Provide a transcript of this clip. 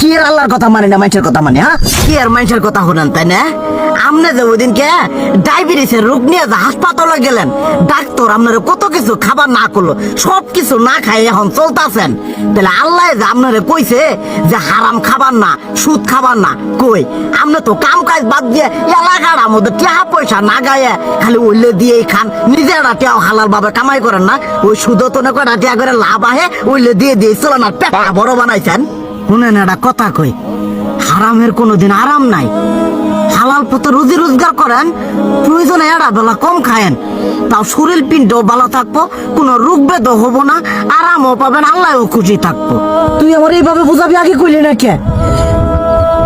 কি আল্লাহর কথা মানে না, মানুষের কথা মানে হ্যাঁ কি আর মানুষের কথা তাই না? ডায়াবেটিসের রোগ নিয়ে হাসপাতালে গেলেন, ডাক্তার কত কিছু খাবার না করল, সব কিছু না খাই এখন চলতাছেন। তাহলে আল্লাহ যে আপনারে কইছে যে হারাম খাবার না, সুদ খাবার না, কই? আপনি তো কাম কাজ বাদ দিয়ে এলাকার মধ্যে টাকা পয়সা না গায়ে, খালি উল্লে দিয়েই খান নিজেরা টেও হালাল ভাবে কামাই করেন না। ওই সুদ তো না করে করে লাভ আহে উল্লে দিয়ে দিয়ে চলেন আর পেটা বড় বানাইছেন। শুনেন একটা কথা কই। হারামের কোনোদিন আরাম নাই। হালাল পথে রুজি রোজগার করেন, প্রয়োজনে এড়া বেলা কম খায়েন। তাও শরীর পিণ্ডও ভালো থাকব, কোনো রোগ বেদও হব না, আরামও পাবেন, আল্লাহও খুশি থাকব। তুই আমার এইভাবে বুঝাবি আগে কইলি না কে?